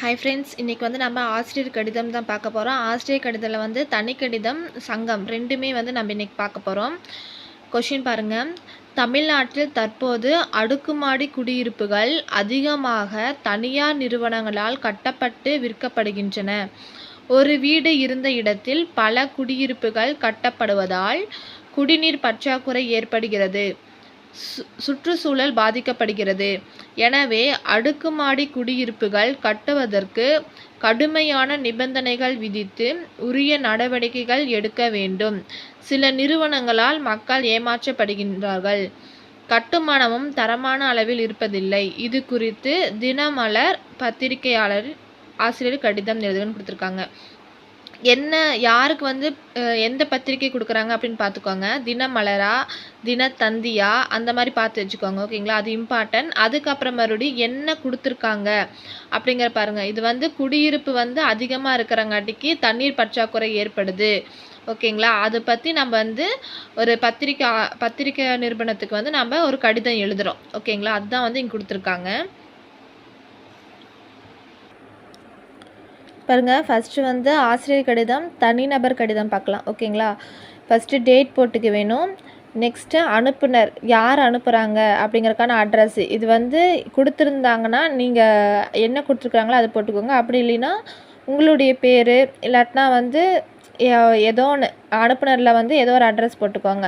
Hi friends இன்றைக்கி வந்து நம்ம ஆசிரியர் கடிதம் தான் பார்க்க போகிறோம் ஆசிரியர் கடிதத்தில் வந்து தனி கடிதம் சங்கம் ரெண்டுமே வந்து நம்ம இன்றைக்கி பார்க்க போகிறோம் கொஷின் பாருங்கள் தமிழ்நாட்டில் தற்போது அடுக்குமாடி குடியிருப்புகள் அதிகமாக தனியார் நிறுவனங்களால் கட்டப்பட்டு விற்கப்படுகின்றன. ஒரு வீடு இருந்த இடத்தில் பல குடியிருப்புகள் கட்டப்படுவதால் குடிநீர் பற்றாக்குறை ஏற்படுகிறது. சுற்றுச்சூழல் பாதிக்கப்படுகிறது. எனவே அடுக்குமாடி குடியிருப்புகள் கட்டுவதற்கு கடுமையான நிபந்தனைகள் விதித்து உரிய நடவடிக்கைகள் எடுக்க வேண்டும். சில நிறுவனங்களால் மக்கள் ஏமாற்றப்படுகின்றார்கள். கட்டுமானமும் தரமான அளவில் இருப்பதில்லை. இது குறித்து தினமலர் பத்திரிகையாளர் ஆசிரியர் கடிதம் எழுதுன்னு கொடுத்துருக்காங்க. என்ன யாருக்கு வந்து எந்த பத்திரிக்கை கொடுக்குறாங்க அப்படின்னு பார்த்துக்கோங்க தினமலரா தினத்தந்தியா அந்த மாதிரி பார்த்து வச்சுக்கோங்க ஓகேங்களா? அது இம்பார்ட்டன்ட் அதுக்கப்புறம் மறுபடியும் என்ன கொடுத்துருக்காங்க அப்படிங்கிற பாருங்கள் இது வந்து குடியிருப்பு வந்து அதிகமாக இருக்கிறங்காட்டிக்கு தண்ணீர் பற்றாக்குறை ஏற்படுது ஓகேங்களா? அதை பற்றி நம்ம வந்து ஒரு பத்திரிக்கை பத்திரிக்கை நிறுவனத்துக்கு வந்து நம்ம ஒரு கடிதம் எழுதுகிறோம் ஓகேங்களா? அதுதான் வந்து இங்கே கொடுத்துருக்காங்க. பாருங்கள் ஃபஸ்ட்டு வந்து ஆசிரியர் கடிதம் தனிநபர் கடிதம் பார்க்கலாம். ஓகேங்களா? ஃபஸ்ட்டு டேட் போட்டுக்க வேணும். நெக்ஸ்ட்டு அனுப்புனர் யார் அனுப்புகிறாங்க அப்படிங்கிறக்கான அட்ரஸ் இது வந்து கொடுத்துருந்தாங்கன்னா நீங்கள் என்ன கொடுத்துருக்காங்களோ அதை போட்டுக்கோங்க. அப்படி இல்லைன்னா உங்களுடைய பேர் இல்லாட்டினா வந்து ஏதோ ஒன்று அனுப்புனரில் வந்து ஏதோ ஒரு அட்ரஸ் போட்டுக்கோங்க.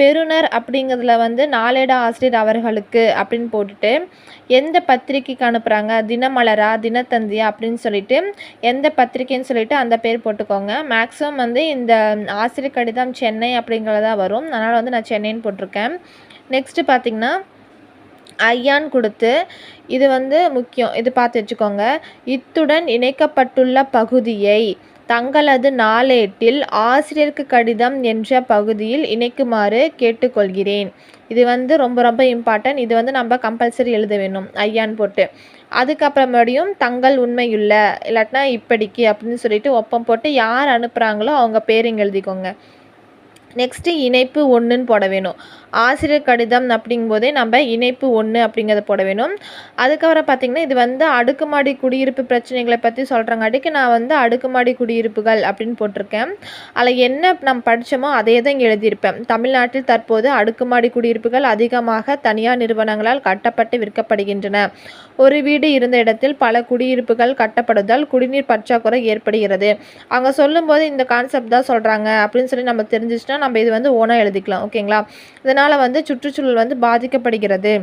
பெறுநர் அப்படிங்கிறதுல வந்து நாளேட ஆசிரியர் அவர்களுக்கு அப்படின்னு போட்டுட்டு எந்த பத்திரிக்கைக்கு அனுப்புகிறாங்க தினமலரா தினத்தந்தியா அப்படின்னு சொல்லிட்டு எந்த பத்திரிக்கைன்னு சொல்லிட்டு அந்த பேர் போட்டுக்கோங்க. மேக்ஸிமம் வந்து இந்த ஆசிரியர் கடிதம் சென்னை அப்படிங்கிறதா வரும். அதனால் வந்து நான் சென்னைன்னு போட்டிருக்கேன். நெக்ஸ்ட்டு பார்த்திங்கன்னா ஐயான் கொடுத்து இது வந்து முக்கியம். இது பார்த்து வச்சுக்கோங்க. இத்துடன் இணைக்கப்பட்டுள்ள பகுதியை தங்களது நாளேட்டில் ஆசிரியருக்கு கடிதம் என்ற பகுதியில் இணைக்குமாறு கேட்டுக்கொள்கிறேன். இது வந்து ரொம்ப ரொம்ப இம்பார்ட்டன்ட் இது வந்து நம்ம கம்பல்சரி எழுத வேணும். ஐயான்னு போட்டு. அதுக்கப்புறமேடியும் தங்கள் உண்மையுள்ள இல்லாட்டினா இப்படிக்கு அப்படின்னு சொல்லிட்டு ஒப்பம் போட்டு யார் அனுப்புகிறாங்களோ அவங்க பேர் இங்கே எழுதிக்கோங்க. நெக்ஸ்ட்டு இணைப்பு ஒன்றுன்னு போட வேணும். ஆசிரியர் கடிதம் அப்படிங்கும்போதே நம்ம இணைப்பு ஒன்று அப்படிங்கிறத போட வேணும். அதுக்கப்புறம் பார்த்திங்கன்னா இது வந்து அடுக்குமாடி குடியிருப்பு பிரச்சனைகளை பற்றி சொல்கிறங்காட்டிக்கு நான் வந்து அடுக்குமாடி குடியிருப்புகள் அப்படின்னு போட்டிருக்கேன். அதில் என்ன நம்ம படித்தோமோ அதே தான் இங்கே எழுதியிருப்பேன். தமிழ்நாட்டில் தற்போது அடுக்குமாடி குடியிருப்புகள் அதிகமாக தனியார் நிறுவனங்களால் கட்டப்பட்டு விற்கப்படுகின்றன. ஒரு வீடு இருந்த இடத்தில் பல குடியிருப்புகள் கட்டப்படுவதால் குடிநீர் பற்றாக்குறை ஏற்படுகிறது. அவங்க சொல்லும்போது இந்த கான்செப்ட் தான் சொல்கிறாங்க அப்படின்னு சொல்லி நம்ம தெரிஞ்சிச்சுன்னா நம்ம இது வந்து ஓனாக எழுதிக்கலாம் ஓகேங்களா? இதனால் வந்து சுற்றுச்சூழல் வந்து பாதிக்கப்படுகிறது.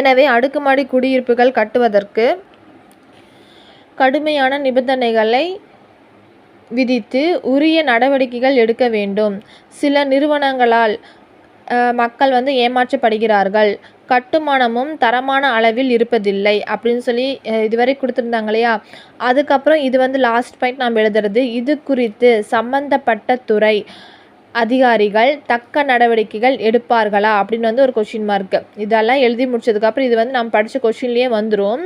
எனவே அடுக்குமாடி குடியிருப்புகள் கட்டுவதற்கு கடுமையான நிபந்தனைகளை விதித்து உரிய நடவடிக்கைகள் எடுக்க வேண்டும். சில நிறுவனங்களால் மக்கள் வந்து ஏமாற்றப்படுகிறார்கள். கட்டுமானமும் தரமான அளவில் இருப்பதில்லை அப்படின்னு சொல்லி இதுவரை கொடுத்துருந்தாங்க இல்லையா? அதுக்கப்புறம் இது வந்து லாஸ்ட் பாயிண்ட் நாம் எழுதுறது. இது குறித்து சம்பந்தப்பட்ட துறை அதிகாரிகள் தக்க நடவடிக்கைகள் எடுப்பார்களா அப்படின்னு வந்து ஒரு கொஷின் மார்க்கு இதெல்லாம் எழுதி முடிச்சதுக்கப்புறம் இது வந்து நம்ம படித்த கொஷின்லேயே வந்துடும்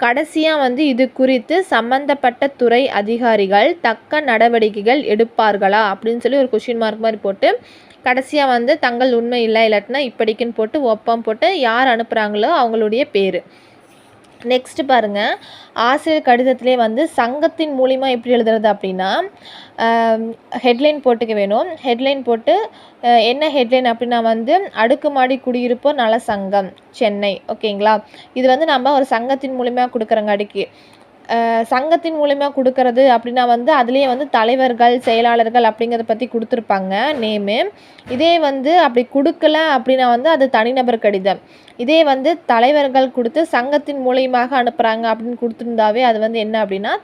கடைசியாக வந்து இது குறித்து சம்மந்தப்பட்ட துறை அதிகாரிகள் தக்க நடவடிக்கைகள் எடுப்பார்களா அப்படின்னு சொல்லி ஒரு கொஷின் மார்க் மாதிரி போட்டு கடைசியாக வந்து தங்கள் உண்மை இல்லை இல்லாட்டினா இப்படிக்குன்னு போட்டு ஒப்பம் போட்டு யார் அனுப்புகிறாங்களோ அவங்களுடைய பேர். நெக்ஸ்ட்டு பாருங்கள் ஆசிரியர் கடிதத்திலே வந்து சங்கத்தின் மூலிமா எப்படி எழுதுறது அப்படின்னா ஹெட்லைன் போட்டுக்க வேணும். ஹெட்லைன் போட்டு என்ன ஹெட்லைன் அப்படின்னா வந்து அடுக்குமாடி குடியிருப்போர் நல சங்கம் சென்னை ஓகேங்களா இது வந்து நம்ம ஒரு சங்கத்தின் மூலிமா கொடுக்குறங்காடிக்கு சங்கத்தின் மூலிமா கொடுக்கறது அப்படின்னா வந்து அதுலேயே வந்து தலைவர்கள் செயலாளர்கள் அப்படிங்கிறத பற்றி கொடுத்துருப்பாங்க நேமு இதே வந்து அப்படி கொடுக்கல அப்படின்னா வந்து அது தனிநபர் கடிதம். இதே வந்து தலைவர்கள் கொடுத்து சங்கத்தின் மூலியமாக அனுப்புகிறாங்க அப்படின்னு கொடுத்துருந்தாவே அது வந்து என்ன அப்படின்னா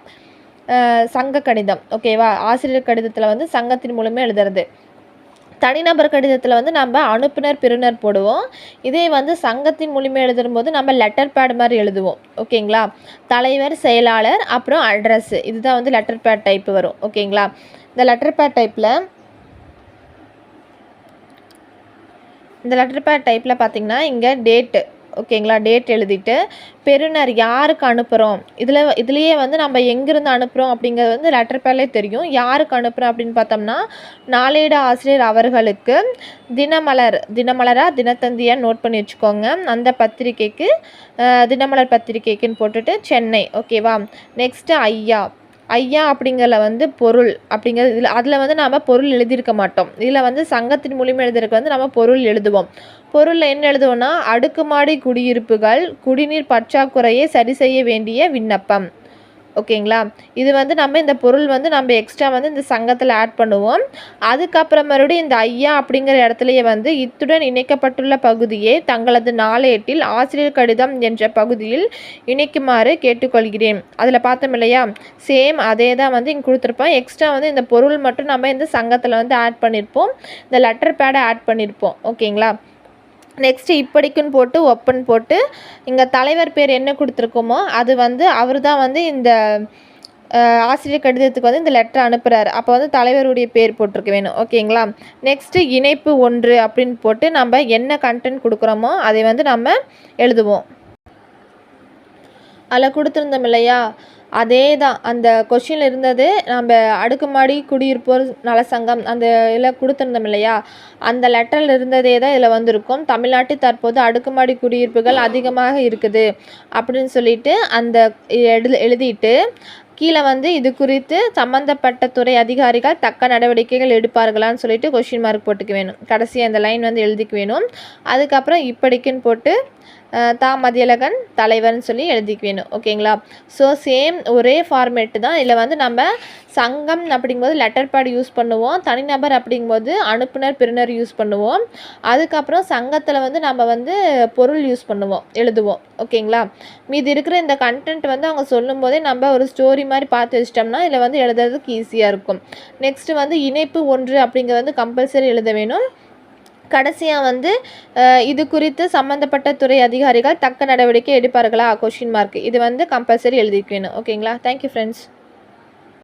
சங்க கடிதம். ஓகேவா ஆசிரியர் கடிதத்தில் வந்து சங்கத்தின் மூலமே எழுதுறது. தனிநபர் கடிதத்தில் வந்து நம்ம அனுப்புனர் பெறுநர் போடுவோம். இதே வந்து சங்கத்தின் மூலியமாக எழுதும்போது நம்ம லெட்டர் பேட் மாதிரி எழுதுவோம். ஓகேங்களா தலைவர் செயலாளர் அப்புறம் அட்ரஸ்ஸு இதுதான் வந்து லெட்டர் பேட் டைப் வரும். ஓகேங்களா இந்த லெட்டர் பேட் டைப்பில் இந்த லெட்டர் பேட் டைப்பில் பார்த்தீங்கன்னா இங்கே டேட்டு ஓகேங்களா டேட் எழுதிட்டு பெறுநர் யாருக்கு அனுப்புகிறோம் இதில் இதுலேயே வந்து நம்ம எங்கேருந்து அனுப்புகிறோம் அப்படிங்கிறது வந்து லெட்டர் பேர்லேயே தெரியும். யாருக்கு அனுப்புகிறோம் அப்படின்னு பார்த்தோம்னா நாளேடு ஆசிரியர் அவர்களுக்கு தினமலர் தினமலராக தினத்தந்தியாக நோட் பண்ணி வச்சுக்கோங்க. அந்த பத்திரிக்கைக்கு தினமலர் பத்திரிக்கைக்குன்னு போட்டுட்டு சென்னை. ஓகேவா? நெக்ஸ்ட்டு ஐயா. ஐயா அப்படிங்கிறத வந்து பொருள் அப்படிங்கிறது இதில் அதில் வந்து நாம் பொருள் எழுதியிருக்க மாட்டோம். இதில் வந்து சங்கத்தின் மூலியமாக எழுதுறதுக்கு வந்து நம்ம பொருள் எழுதுவோம். பொருளில் என்ன எழுதுவோம்னா அடுக்குமாடி குடியிருப்புகள் குடிநீர் பற்றாக்குறையை சரி செய்ய வேண்டிய விண்ணப்பம். ஓகேங்களா? இது வந்து நம்ம இந்த பொருள் வந்து நம்ம எக்ஸ்ட்ரா வந்து இந்த சங்கத்தில் ஆட் பண்ணுவோம். அதுக்கப்புறம் மறுபடியும் இந்த ஐயா அப்படிங்கிற இடத்துலையே வந்து இத்துடன் இணைக்கப்பட்டுள்ள பகுதியை தங்களது நாளேட்டில் ஆசிரியர் கடிதம் என்ற பகுதியில் இணைக்குமாறு கேட்டுக்கொள்கிறேன். அதில் பார்த்தோம் இல்லையா? சேம் அதே தான் வந்து இங்கே கொடுத்துருப்போம். எக்ஸ்ட்ரா வந்து இந்த பொருள் மட்டும் நம்ம இந்த சங்கத்தில் வந்து ஆட் பண்ணியிருப்போம் இந்த லெட்டர் பேடை ஆட் பண்ணியிருப்போம் ஓகேங்களா? நெக்ஸ்ட்டு இப்படிக்குன்னு போட்டு ஒப்பன் போட்டு இங்கே தலைவர் பேர் என்ன கொடுத்துருக்கோமோ அது வந்து அவர் தான் வந்து இந்த ஆசிரியர் கடிதத்துக்கு வந்து இந்த லெட்டர் அனுப்புகிறாரு அப்போ வந்து தலைவருடைய பேர் போட்டிருக்க வேணும். ஓகேங்களா நெக்ஸ்ட்டு இணைப்பு ஒன்று அப்படின்னு போட்டு நம்ம என்ன கண்டென்ட் கொடுக்குறோமோ அதை வந்து நம்ம எழுதுவோம். அதில் கொடுத்துருந்தோம் இல்லையா? அதே தான் அந்த கொஷினில் இருந்தது நம்ம அடுக்குமாடி குடியிருப்போர் நலசங்கம் அந்த இதில் கொடுத்துருந்தோம் இல்லையா? அந்த லெட்டரில் இருந்ததே தான் இதில் வந்திருக்கும். தமிழ்நாட்டில் தற்போது அடுக்குமாடி குடியிருப்புகள் அதிகமாக இருக்குது அப்படின்னு சொல்லிட்டு அந்த எழு எழுதிட்டு கீழே வந்து இது குறித்து சம்மந்தப்பட்ட துறை அதிகாரிகள் தக்க நடவடிக்கைகள் எடுப்பார்களான்னு சொல்லிட்டு கொஷின் மார்க் போட்டுக்க வேணும். கடைசியாக அந்த லைன் வந்து எழுதிக்க வேணும். அதுக்கப்புறம் இப்படிக்குன்னு போட்டு தா மதியழகன் தலைவர்னு சொல்லி எழுதிக்க வேணும் ஓகேங்களா? ஸோ சேம் ஒரே ஃபார்மேட்டு தான். இதில் வந்து நம்ம சங்கம் அப்படிங்கும்போது லெட்டர் பேட் யூஸ் பண்ணுவோம். தனிநபர் அப்படிங்கும்போது அனுப்புனர் பெறுநர் யூஸ் பண்ணுவோம். அதுக்கப்புறம் சங்கத்தில் வந்து நம்ம வந்து பொருள் யூஸ் பண்ணுவோம் எழுதுவோம். ஓகேங்களா? மீதி இருக்கிற இந்த கண்டென்ட் வந்து அவங்க சொல்லும்போதே நம்ம ஒரு ஸ்டோரி மாதிரி பார்த்து வச்சிட்டோம்னா இதில் வந்து எழுதுறதுக்கு ஈஸியாக இருக்கும். நெக்ஸ்ட்டு வந்து இணைப்பு ஒன்று அப்படிங்கிறது வந்து கம்பல்சரி எழுத வேணும். கடைசியாக வந்து இது குறித்து சம்மந்தப்பட்ட துறை அதிகாரிகள் தக்க நடவடிக்கை எடுப்பார்களா? கொஷின் மார்க் இது வந்து கம்பல்சரி எழுதிக்கணும் ஓகேங்களா தேங்க்யூ ஃப்ரெண்ட்ஸ்